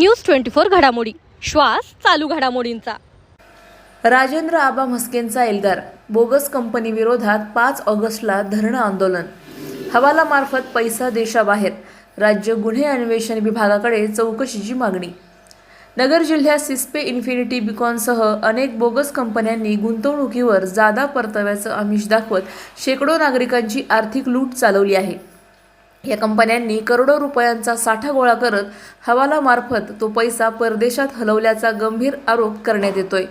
News twenty four घडामोडी. श्वास चालू घडामोडींचा. राजेंद्र आबा म्हस्केंचा एल्गार बोगस कंपनी विरोधात पाच ऑगस्टला धरणं आंदोलन. हवालामार्फत पैसा देशाबाहेर. राज्य गुन्हे अन्वेषण विभागाकडे चौकशीची मागणी. नगर जिल्ह्यात सिस्पे इन्फिनिटी बिकॉनसह अनेक बोगस कंपन्यांनी गुंतवणुकीवर जादा परताव्याचं आमिष दाखवत शेकडो नागरिकांची आर्थिक लूट चालवली आहे. या कंपन्यांनी करोडो रुपयांचा साठा गोळा करत हवालामार्फत तो पैसा परदेशात हलवल्याचा गंभीर आरोप करण्यात येतोय.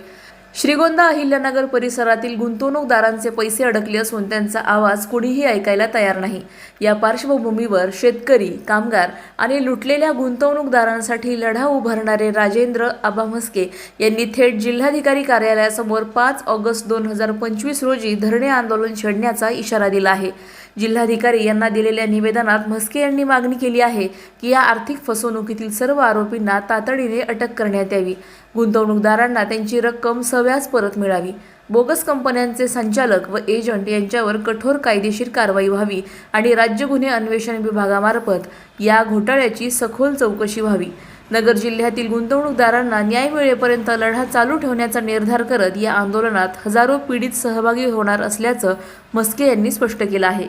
श्रीगोंदा अहिल्यानगर परिसरातील गुंतवणूकदारांचे पैसे अडकले असून त्यांचा आवाज कुणीही ऐकायला तयार नाही. या पार्श्वभूमीवर शेतकरी कामगार आणि लुटलेल्या गुंतवणूकदारांसाठी लढा उभारणारे राजेंद्र आबा म्हस्के यांनी थेट जिल्हाधिकारी कार्यालयासमोर पाच ऑगस्ट दोन हजार पंचवीस रोजी धरणे आंदोलन छेडण्याचा इशारा दिला आहे. जिल्हाधिकारी यांना दिलेल्या निवेदनात म्हस्के यांनी मागणी केली आहे की या आर्थिक फसवणुकीतील सर्व आरोपींना तातडीने अटक करण्यात यावी. गुंतवणूकदारांना त्यांची रक्कम सव्याज परत मिळावी. बोगस कंपन्यांचे संचालक व एजंट यांच्यावर कठोर कायदेशीर कारवाई व्हावी आणि राज्य गुन्हे अन्वेषण विभागामार्फत या घोटाळ्याची सखोल चौकशी व्हावी. नगर जिल्ह्यातील गुंतवणूकदारांना न्याय मिळेपर्यंत लढा चालू ठेवण्याचा निर्धार करत या आंदोलनात हजारो पीडित सहभागी होणार असल्याचं मस्के यांनी स्पष्ट केलं आहे.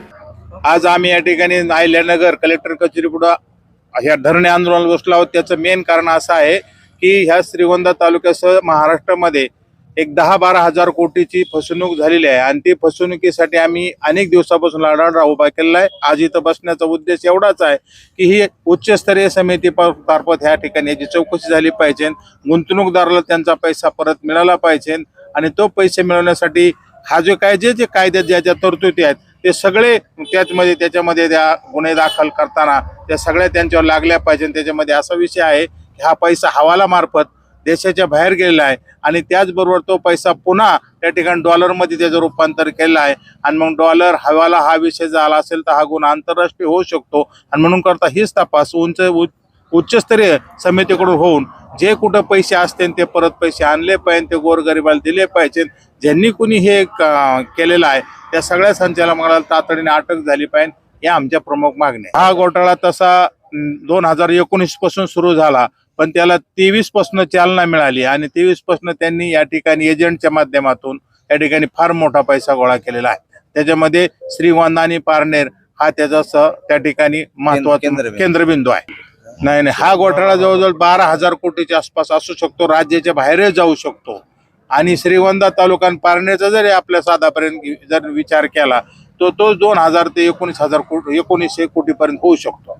आज आम्ही या ठिकाणी नायल्यानगर कलेक्टर कचेरी पुढे ह्या धरणे आंदोलनाला बसलो आहोत. त्याचं मेन कारण असं आहे की ह्या श्रीगोंदा तालुक्यासह महाराष्ट्रामध्ये एक दहा बारा हजार कोटीची फसवणूक झालेली आहे. आणि ती फसवणुकीसाठी आम्ही अनेक दिवसापासून लढा उभा केलेला आहे. आज इथं बसण्याचा उद्देश एवढाच आहे की ही उच्चस्तरीय समिती प- मार्फत ह्या ठिकाणी याची चौकशी झाली पाहिजे. गुंतवणूकदाराला त्यांचा पैसा परत मिळाला पाहिजे. आणि तो पैसे मिळवण्यासाठी हा जो काय जे जे कायद्यात ज्या ज्या तरतुदी आहेत ते सगळे त्याचमध्ये त्याच्यामध्ये त्या गुन्हे दाखल करताना त्या सगळ्या त्यांच्यावर लागल्या पाहिजे. त्याच्यामध्ये असा विषय आहे की हा पैसा हवालामार्फत देशाच्या बाहेर गेलेला आहे. आणि त्याचबरोबर तो पैसा पुन्हा त्या ठिकाणी डॉलरमध्ये त्याचं रूपांतर केलं आहे. आणि मग डॉलर हवाला हा विषय झाला असेल तर हा गुन्हा आंतरराष्ट्रीय होऊ शकतो. आणि म्हणून करता हीच तपास उंच उच्चस्तरीय समितीकडून होऊन जे कुठं पैसे असतील ते परत पैसे आणले पाहिजे ते गोरगरिबाला दिले पाहिजे. ज्यांनी कुणी हे केलेलं आहे त्या सगळ्या संचालकाला तातडीने अटक झाली पाहिजे या आमच्या प्रमुख मागण्या हा घोटाळा तसा दोन हजार एकोणीसपासून सुरू झाला. पण त्याला तेवीसपासून चालना मिळाली आणि तेवीसपासून त्यांनी या ठिकाणी एजंटच्या माध्यमातून या ठिकाणी फार मोठा पैसा गोळा केलेला आहे. त्याच्यामध्ये श्रीगोंदा आणि पारनेर हा त्याचा स- त्या ठिकाणी महत्त्वाचा केंद्रबिंदू. आहे. नाही नाही हा घोटाळा जवळजवळ बारा हजार कोटीच्या आसपास असू शकतो राज्याच्या बाहेरही जाऊ शकतो. आणि श्रीगोंदा तालुका पारनेरचा जरी आपल्या साधापर्यंत जर विचार केला तो तो दोन हजार ते एकोणीस हजार कोटी एकोणीसशे कोटीपर्यंत होऊ शकतो.